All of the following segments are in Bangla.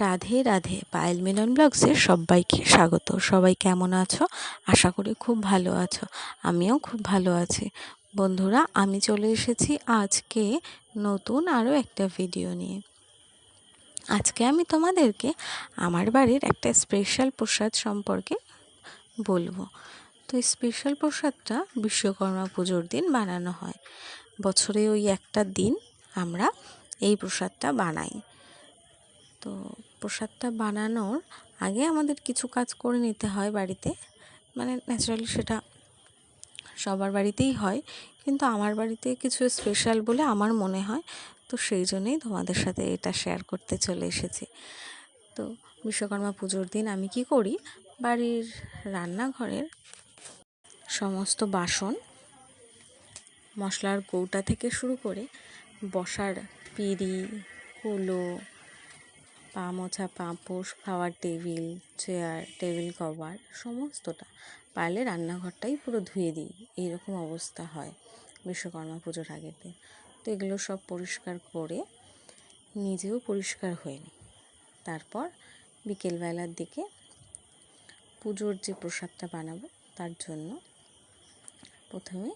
রাধে রাধে, পায়েল মিলন ব্লগসে সবাইকে স্বাগত। সবাই কেমন আছো? আশা করি খুব ভালো আছো। আমিও খুব ভালো আছি। বন্ধুরা, আমি চলে এসেছি আজকে নতুন আরও একটা ভিডিও নিয়ে। আজকে আমি তোমাদেরকে আমার বাড়ির একটা স্পেশাল প্রসাদ সম্পর্কে বলব। তো স্পেশাল প্রসাদটা বিশ্বকর্মা পুজোর দিন বানানো হয়। বছরে ওই একটা দিন আমরা এই প্রসাদটা বানাই। তো প্রসাদটা বানানোর আগে আমাদের কিছু কাজ করে নিতে হয় বাড়িতে। মানে ন্যাচারালি সেটা সবার বাড়িতেই হয়। কিন্তু আমার বাড়িতে কিছু স্পেশাল বলে আমার মনে হয়। তো সেই জন্যেই তোমাদের সাথে এটা শেয়ার করতে চলে এসেছি। তো বিশ্বকর্মা পুজোর দিন আমি কি করি? বাড়ির রান্নাঘরের সমস্ত বাসন, মশলার কৌটা থেকে শুরু করে বসার পিঁড়ি, কুলো পা মোছা পাপোশ খাওয়ার টেবিল, চেয়ার, টেবিল কভার, সমস্তটা। পারলে রান্নাঘরটাই পুরো ধুয়ে দিই। এইরকম অবস্থা হয় বিশ্বকর্মা পুজোর আগের দিন। তো এগুলো সব পরিষ্কার করে নিজেও পরিষ্কার হয়ে নিই। তারপর বিকেলবেলার দিকে পুজোর যে প্রসাদটা বানাবো, তার জন্য প্রথমে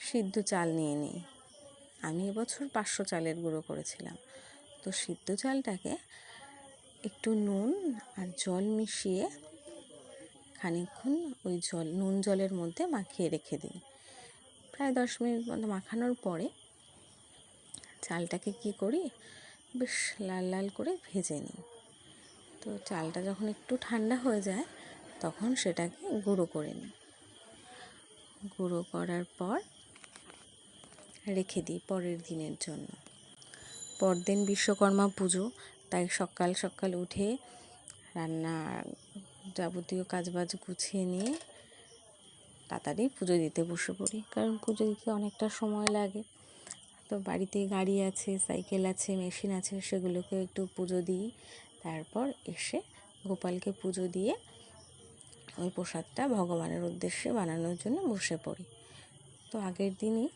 সিদ্ধ চাল নিয়ে নিই। আমি এবছর পাঁচশো চালের গুঁড়ো করেছিলাম। তো সিদ্ধ চালটাকে একটু নুন আর জল মিশিয়ে খানিকক্ষণ ওই জল, নুন জলের মধ্যে মাখিয়ে রেখে দিই। প্রায় দশ মিনিট মতো মাখানোর পরে চালটাকে কি করি? বেশ লাল লাল করে ভেজে নিই। তো চালটা যখন একটু ঠান্ডা হয়ে যায়, তখন সেটাকে গুঁড়ো করে নিই। গুঁড়ো করার পর রেখে দিই পরের দিনের জন্য। পরদিন বিশ্বকর্মা পুজো তাই সকাল সকাল উঠে রান্না যাবতীয় কাজবাজ গুছিয়ে নিয়ে তাড়াতাড়ি পুজো দিতে বসে পড়ি। কারণ পুজো দিতে অনেকটা সময় লাগে। তো বাড়িতে গাড়ি আছে, সাইকেল আছে, মেশিন আছে, সেগুলোকে একটু পুজো দিই। তারপর এসে গোপালকে পুজো দিয়ে ওই প্রসাদটা ভগবানের উদ্দেশ্যে বানানোর জন্য বসে পড়ি। তো আগের দিনই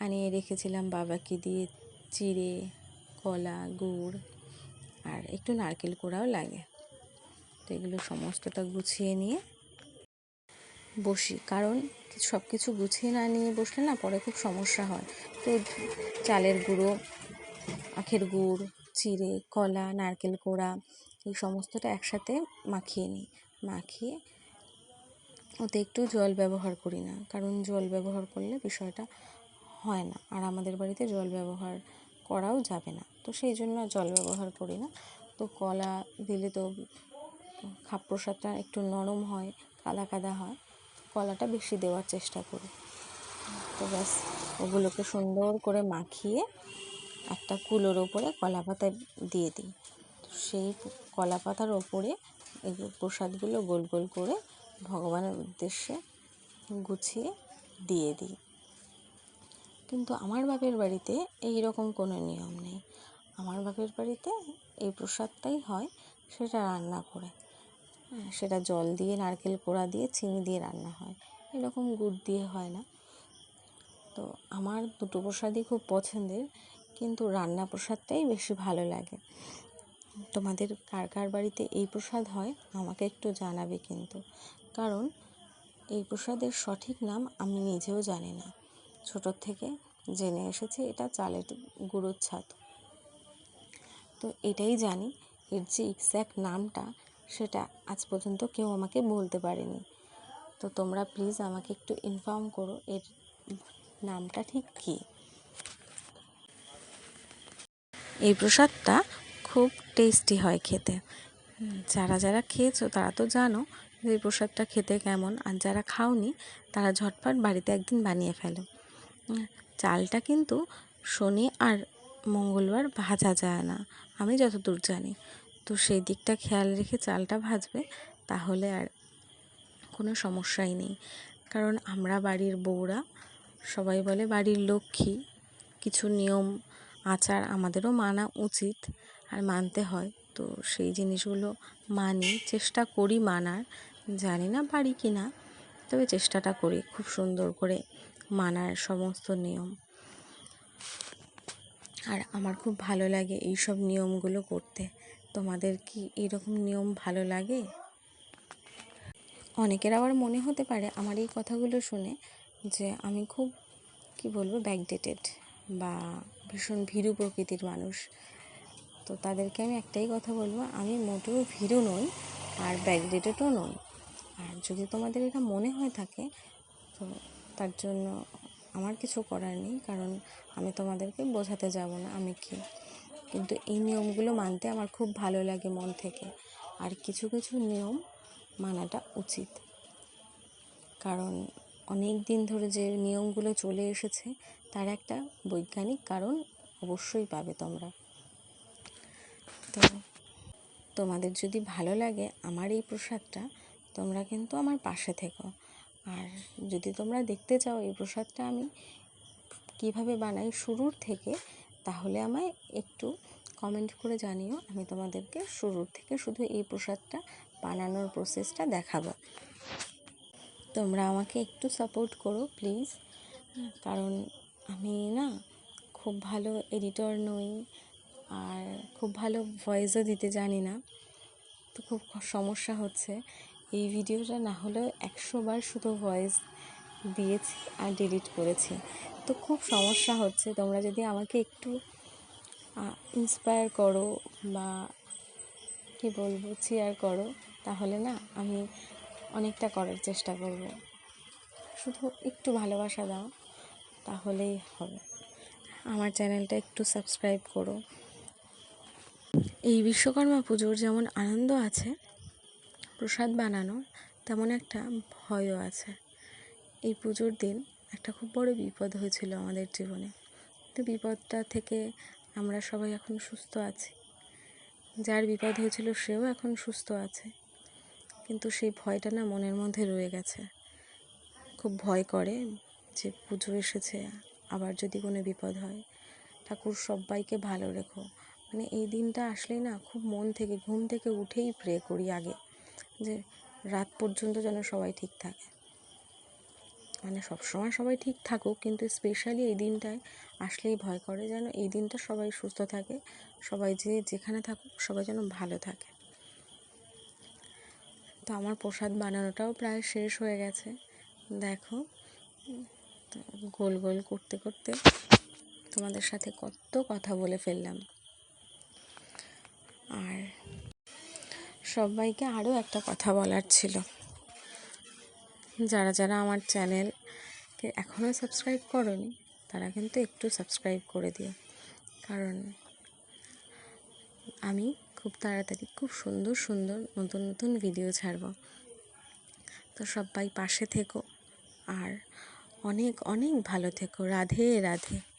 আনিয়ে রেখেছিলাম বাবাকে দিয়ে চিড়ে, কলা, গুড় আর একটু নারকেল কোড়াও লাগে। তো এগুলো সমস্তটা গুছিয়ে নিয়ে বসি। কারণ সব কিছু গুছিয়ে না নিয়ে বসলে না পরে খুব সমস্যা হয়। তো চালের গুঁড়ো, আখের গুড়, চিড়ে, কলা, নারকেল কোড়া এই সমস্তটা একসাথে মাখিয়ে নিই। মাখিয়ে ওতে একটু জল ব্যবহার করি না। কারণ জল ব্যবহার করলে বিষয়টা হয় না। আর আমাদের বাড়িতে জল ব্যবহার করাও যাবে না। তো সেই জন্য জল ব্যবহার করি না। তো কলা দিলে তো খাপ প্রসাদটা একটু নরম হয়, কাদা কাদা হয়। কলাটা বেশি দেওয়ার চেষ্টা করি। তো ব্যাস, ওগুলোকে সুন্দর করে মাখিয়ে একটা কুলোর ওপরে কলা পাতা দিয়ে দিই। সেই কলা পাতার ওপরে এই প্রসাদগুলো গোল গোল করে ভগবানের উদ্দেশ্যে গুছিয়ে দিয়ে দিই। কিন্তু আমার বাপের বাড়িতে এই রকম কোনো নিয়ম নেই। আমার বাপের বাড়িতে এই প্রসাদটাই হয় সেটা রান্না করে। হ্যাঁ, সেটা জল দিয়ে নারকেল কোড়া দিয়ে চিনি দিয়ে রান্না হয়। এরকম গুড় দিয়ে হয় না। তো আমার দুটো প্রসাদই খুব পছন্দের কিন্তু রান্না প্রসাদটাই বেশি ভালো লাগে। তোমাদের কার কার বাড়িতে এই প্রসাদ হয় আমাকে একটু জানাবে কিন্তু। কারণ এই প্রসাদের সঠিক নাম আমি নিজেও জানি না। ছোটোর থেকে জেনে এসেছি এটা চালের গুঁড়োর ছাতু তো এটাই জানি এর যে এক্স্যাক্ট নামটা সেটা আজ পর্যন্ত কেউ আমাকে বলতে পারেনি। তো তোমরা প্লিজ আমাকে একটু ইনফর্ম করো এর নামটা ঠিক কী? এই প্রসাদটা খুব টেস্টি হয় খেতে। যারা যারা খেয়েছো তারা তো জানো যে এই প্রসাদটা খেতে কেমন, আর যারা খাওনি তারা ঝটপট বাড়িতে একদিন বানিয়ে ফেলো। চালটা কিন্তু শনি আর মঙ্গলবার ভাজা যায় না, আমি যতদূর জানি। তো সেই দিকটা খেয়াল রেখে চালটা ভাজবে, তাহলে আর কোনো সমস্যাই নেই। কারণ আমরা বাড়ির বউরা, সবাই বলে বাড়ির লক্ষ্মী। কিছু নিয়ম, আচার আমাদেরও মানা উচিত আর মানতে হয়। তো সেই জিনিসগুলো মানি, চেষ্টা করি মানার। জানি না পারি কি না, তবে চেষ্টাটা করি খুব সুন্দর করে মানার সমস্ত নিয়ম। আর আমার খুব ভালো লাগে এই সব নিয়মগুলো করতে। তোমাদের কি এরকম নিয়ম ভালো লাগে? অনেকের আবার মনে হতে পারে আমার এই কথাগুলো শুনে যে আমি খুব, কি বলব ব্যাকডেটেড বা ভীষণ ভীরু প্রকৃতির মানুষ। তো তাদেরকে আমি একটাই কথা বলব, আমি মোটেও ভীরু নই আর ব্যাকডেটেডও নই। আর যদি তোমাদের এটা মনে হয়ে থাকে, তো তার জন্য আমার কিছু করার নেই, কারণ আমি তোমাদেরকে বোঝাতে যাব না আমি কি। কিন্তু এই নিয়মগুলো মানতে আমার খুব ভালো লাগে মন থেকে। আর কিছু কিছু নিয়ম মানাটা উচিত। কারণ অনেক দিন ধরে যে নিয়মগুলো চলে এসেছে, তার একটা বৈজ্ঞানিক কারণ অবশ্যই পাবে তোমরা। তো তোমাদের যদি ভালো লাগে আমার এই প্রসাদটা, তোমরা কিন্তু আমার পাশে থেকো। আর যদি তোমরা দেখতে চাও এই প্রসাদটা আমি কীভাবে বানাই শুরুর থেকে, তাহলে আমায় একটু কমেন্ট করে জানিও, আমি তোমাদেরকে শুরুর থেকে শুধু এই প্রসাদটা বানানোর প্রসেসটা দেখাবো। তোমরা আমাকে একটু সাপোর্ট করো প্লিজ কারণ আমি না খুব ভালো এডিটর নই, আর খুব ভালো ভয়েসও দিতে জানি না। তো খুব সমস্যা হচ্ছে। এই ভিডিওটা না হলেও একশো বার শুধু ভয়েস দিয়েছি আর ডিলিট করেছি। তো খুব সমস্যা হচ্ছে, তোমরা যদি আমাকে একটু ইন্সপায়ার করো বা কী বলব চেয়ার করো, তাহলে না আমি অনেকটা করার চেষ্টা করব। শুধু একটু ভালোবাসা দাও, তাহলেই হবে। আমার চ্যানেলটা একটু সাবস্ক্রাইব করো। এই বিশ্বকর্মা পুজোর যেমন আনন্দ আছে প্রসাদ বানানো তেমন একটা ভয়ও আছে। এই পুজোর দিন একটা খুব বড় বিপদ হয়েছিল আমাদের জীবনে। তো বিপদটা থেকে আমরা সবাই এখন সুস্থ আছি। যার বিপদ হয়েছিল সেও এখন সুস্থ আছে। কিন্তু সেই ভয়টা না মনের মধ্যে রয়ে গেছে। খুব ভয় করে যে পুজো এসেছে, আবার যদি কোনো বিপদ হয়, ঠাকুর সবাইকে ভালো রেখো। মানে এই দিনটা আসলেই না খুব মন থেকে, ঘুম থেকে উঠেই প্রে করি আগে। যে রাত পর্যন্ত যেন সবাই ঠিক থাকে। মানে সবসময় সবাই ঠিক থাকুক, কিন্তু স্পেশালি এই দিনটায় আসলেই ভয় করে যেন এই দিনটা সবাই সুস্থ থাকে, সবাই যে যেখানে থাকুক সবাই যেন ভালো থাকে। তো আমার প্রসাদ বানানোটাও প্রায় শেষ হয়ে গেছে। দেখো গোল গোল করতে করতে তোমাদের সাথে কত কথা বলে ফেললাম। আর সবাইকে আরও একটা কথা বলার ছিল। যারা যারা আমার চ্যানেলকে এখনও সাবস্ক্রাইব করনি, তারা কিন্তু একটু সাবস্ক্রাইব করে দিও। কারণ আমি খুব তাড়াতাড়ি, খুব সুন্দর সুন্দর নতুন নতুন ভিডিও ছাড়ব। তো সবাই পাশে থেকো আর অনেক অনেক ভালো থেকো। রাধে রাধে।